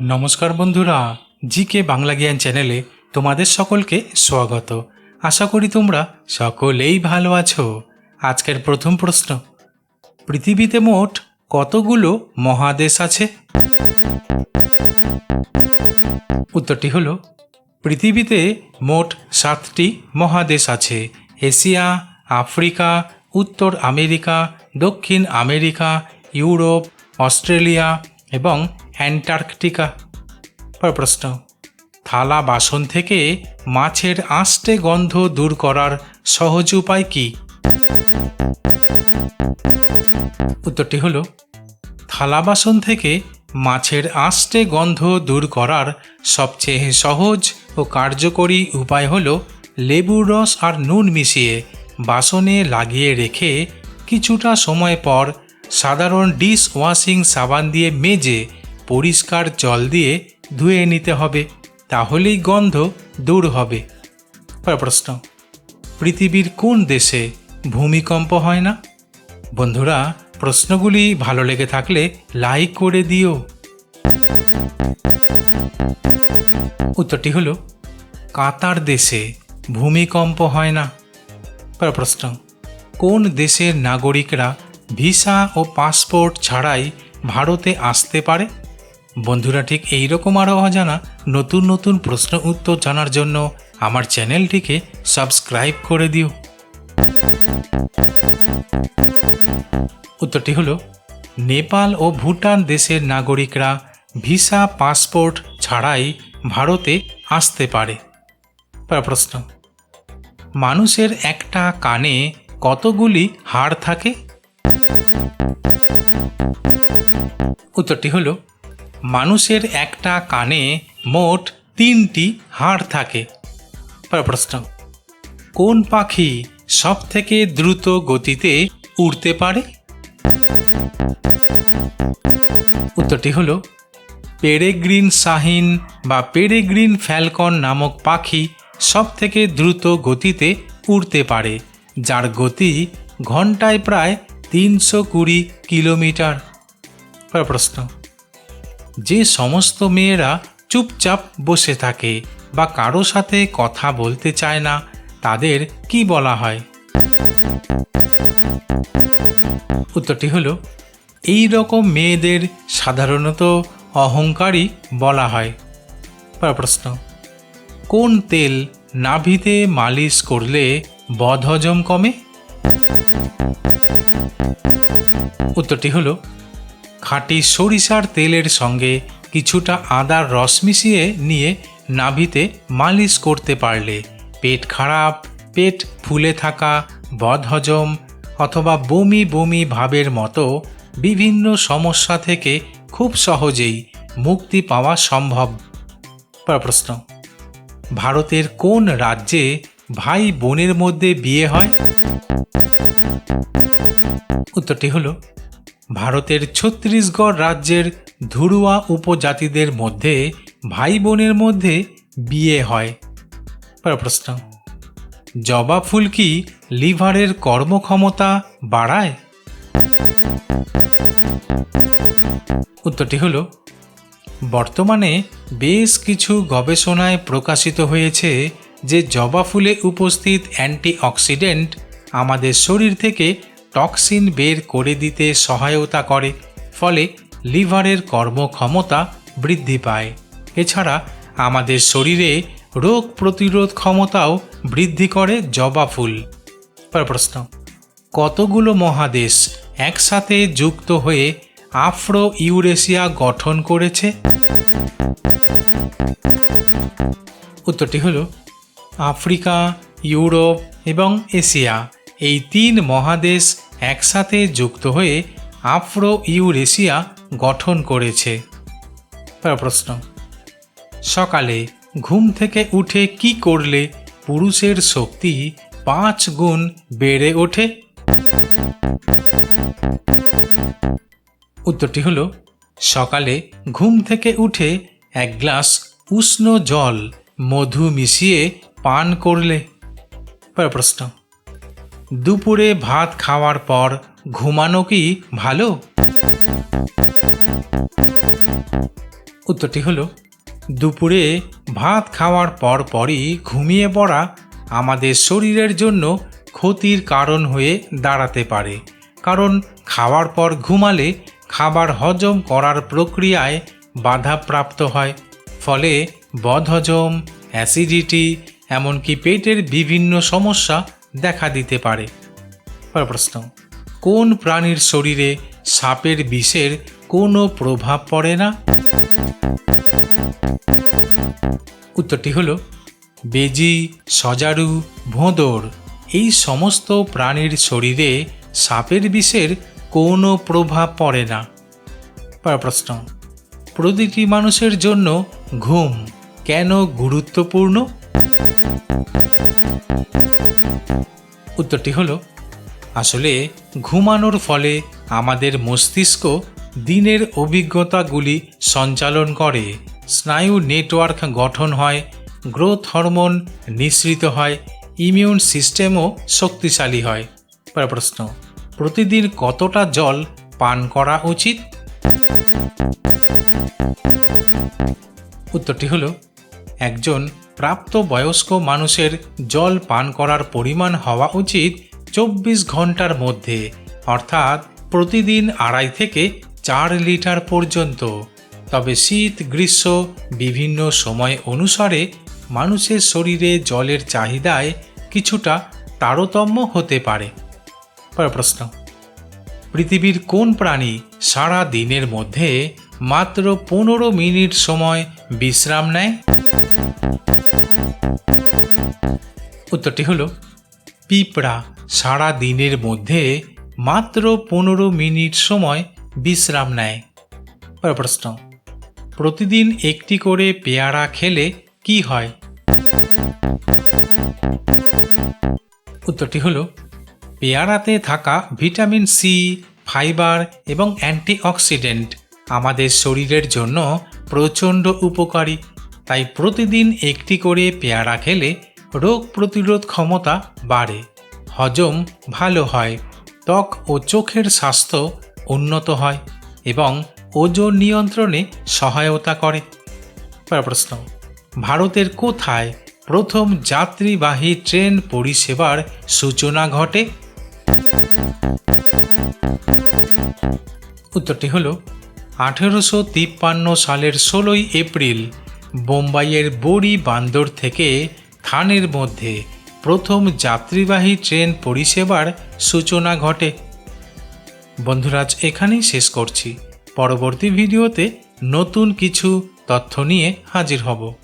নমস্কার বন্ধুরা জি কে বাংলা জ্ঞান চ্যানেলে তোমাদের সকলকে স্বাগত। আশা করি তোমরা সকলেই ভালো আছো। আজকের প্রথম প্রশ্ন, পৃথিবীতে মোট কতগুলো মহাদেশ আছে? উত্তরটি হলো, পৃথিবীতে মোট সাতটি মহাদেশ আছে। এশিয়া, আফ্রিকা, উত্তর আমেরিকা, দক্ষিণ আমেরিকা, ইউরোপ, অস্ট্রেলিয়া এবং অ্যান্টার্কটিকা। পর প্রশ্ন, থালা বাসন থেকে মাছের আষ্টে গন্ধ দূর করার সহজ উপায় কি? উত্তরটি হলো, থালা বাসন থেকে মাছের আষ্টে গন্ধ দূর করার সবচেয়ে সহজ ও কার্যকরী উপায় হল লেবুর রস আর নুন মিশিয়ে বাসনে লাগিয়ে রেখে কিছুটা সময় পর সাধারণ ডিশ ওয়াশিং সাবান দিয়ে মেজে পরিষ্কার জল দিয়ে ধুয়ে নিতে হবে, তাহলেই গন্ধ দূর হবে। প্রশ্ন, পৃথিবীর কোন দেশে ভূমিকম্প হয় না? বন্ধুরা, প্রশ্নগুলি ভালো লেগে থাকলে লাইক করে দিও। উত্তরটি হলো, কাতার দেশে ভূমিকম্প হয় না। প্রশ্ন, কোন দেশের নাগরিকরা ভিসা ও পাসপোর্ট ছাড়াই ভারতে আসতে পারে? বন্ধুরা, ঠিক এই রকম আরও অজানা নতুন নতুন প্রশ্ন উত্তর জানার জন্য আমার চ্যানেলটিকে সাবস্ক্রাইব করে দিও। উত্তরটি হলো, নেপাল ও ভুটান দেশের নাগরিকরা ভিসা, পাসপোর্ট ছাড়াই ভারতে আসতে পারে। প্রশ্ন, মানুষের একটা কানে কতগুলি হাড় থাকে? উত্তরটি হলো, মানুষের একটা কানে মোট তিনটি হাড় থাকে। প্রশ্ন, কোন পাখি সব থেকে দ্রুত গতিতে উড়তে পারে? উত্তরটি হল, পেরেগ্রিন শাহিন বা পেরেগ্রিন ফ্যালকন নামক পাখি সব থেকে দ্রুত গতিতে উড়তে পারে, যার গতি ঘন্টায় প্রায় তিনশো কুড়ি কিলোমিটার। প্রশ্ন। যে সমস্ত মেয়েরা চুপচাপ বসে থাকে বা কারও সাথে কথা বলতে চায় না, তাদের কি বলা হয়? উত্তরটি হলো, এই রকম মেয়েদের সাধারণত অহংকারী বলা হয়। প্রশ্ন, কোন তেল নাভিতে মালিশ করলে বদহজম কমে? উত্তরটি হলো, খাঁটি সরিষার তেলের সঙ্গে কিছুটা আদার রস মিশিয়ে নিয়ে নাভিতে মালিশ করতে পারলে পেট খারাপ, পেট ফুলে থাকা, বদহজম অথবা বমি বমি ভাবের মতো বিভিন্ন সমস্যা থেকে খুব সহজেই মুক্তি পাওয়া সম্ভব। প্রশ্ন, ভারতের কোন রাজ্যে ভাই বোনের মধ্যে বিয়ে হয়? উত্তরটি হল, ভারতের ছত্তিশগড় রাজ্যের ধুরুয়া উপজাতিদের মধ্যে ভাই বোনের মধ্যে বিয়ে হয়। প্রশ্ন, জবা ফুল কি লিভারের কর্মক্ষমতা বাড়ায়? উত্তরটি হল, বর্তমানে বেশ কিছু গবেষণায় প্রকাশিত হয়েছে যে জবা ফুলে উপস্থিত অ্যান্টিঅক্সিডেন্ট আমাদের শরীর থেকে টক্সিন বের করে দিতে সহায়তা করে, ফলে লিভারের কর্মক্ষমতা বৃদ্ধি পায়। এছাড়া আমাদের শরীরে রোগ প্রতিরোধ ক্ষমতাও বৃদ্ধি করে জবা ফুল। প্রশ্ন, কতগুলো মহাদেশ একসাথে যুক্ত হয়ে আফ্রো ইউরেশিয়া গঠন করেছে? উত্তরটি হলো আফ্রিকা, ইউরোপ এবং এশিয়া। এই তিন মহাদেশ একসাথে যুক্ত হয়ে আফ্রো ইউরেশিয়া গঠন করেছে। প্রশ্ন, সকালে ঘুম থেকে উঠে কি করলে পুরুষের শক্তি পাঁচ গুণ বেড়ে ওঠে? উত্তরটি হলো, সকালে ঘুম থেকে উঠে এক গ্লাস উষ্ণ জল, মধু মিশিয়ে পান করলে। প্রশ্ন দুপুরে ভাত খাওয়ার পর ঘুমানো কি ভালো? উত্তরটি হলো, দুপুরে ভাত খাওয়ার পর পরই ঘুমিয়ে পড়া আমাদের শরীরের জন্য ক্ষতির কারণ হয়ে দাঁড়াতে পারে। কারণ খাওয়ার পর ঘুমালে খাবার হজম করার প্রক্রিয়ায় বাধাপ্রাপ্ত হয়। ফলে বদহজম, অ্যাসিডিটি, এমনকি পেটের বিভিন্ন সমস্যা দেখা দিতে পারে। প্রশ্ন, কোন প্রাণীর শরীরে সাপের বিষের কোনো প্রভাব পড়ে না? উত্তরটি হল, বেজি, সজারু, ভোঁদর। এই সমস্ত প্রাণীর শরীরে সাপের বিষের কোনো প্রভাব পড়ে না। প্রশ্ন, প্রতিটি মানুষের জন্য ঘুম কেন গুরুত্বপূর্ণ? উত্তরটি হলো, আসলে ঘুমানোর ফলে আমাদের মস্তিষ্ক দিনের অভিজ্ঞতাগুলি সঞ্চালন করে, স্নায়ু নেটওয়ার্ক গঠন হয়, গ্রোথ হরমোন নিঃসৃত হয়, ইমিউন সিস্টেমও শক্তিশালী হয়। প্রশ্ন, প্রতিদিন কতটা জল পান করা উচিত? উত্তরটি হলো একজন প্রাপ্তবয়স্ক মানুষের জল পান করার পরিমাণ হওয়া উচিত চব্বিশ ঘণ্টার মধ্যে, অর্থাৎ প্রতিদিন আড়াই থেকে চার লিটার পর্যন্ত। তবে শীত, গ্রীষ্ম বিভিন্ন সময় অনুসারে মানুষের শরীরে জলের চাহিদায় কিছুটা তারতম্য হতে পারে। প্রশ্ন, পৃথিবীর কোন প্রাণী সারা দিনের মধ্যে মাত্র পনেরো মিনিট সময় বিশ্রাম নেয়। উত্তরটি হলো, পিঁপড়া সারা দিনের মধ্যে মাত্র পনেরো মিনিট সময় বিশ্রাম নেয়। প্রশ্ন, প্রতিদিন একটি করে পেয়ারা খেলে কি হয়? উত্তরটি হলো, পেয়ারাতে থাকা ভিটামিন সি, ফাইবার এবং অ্যান্টিঅক্সিডেন্ট আমাদের শরীরের জন্য প্রচণ্ড উপকারী। তাই প্রতিদিন একটি করে পেয়ারা খেলে রোগ প্রতিরোধ ক্ষমতা বাড়ে। হজম ভালো হয়, ত্বক ও চোখের স্বাস্থ্য উন্নত হয় এবং ওজন নিয়ন্ত্রণে সহায়তা করে। প্রশ্ন, ভারতের কোথায় প্রথম যাত্রীবাহী ট্রেন পরিষেবার সূচনা ঘটে? উত্তরটি হলো আঠেরোশো তিপ্পান্ন সালের ষোলোই এপ্রিল বোম্বাইয়ের বড়ি বান্দর থেকে থানের মধ্যে প্রথম যাত্রীবাহী ট্রেন পরিষেবার সূচনা ঘটে। বন্ধুরাজ এখানেই শেষ করছি। পরবর্তী ভিডিওতে নতুন কিছু তথ্য নিয়ে হাজির হব।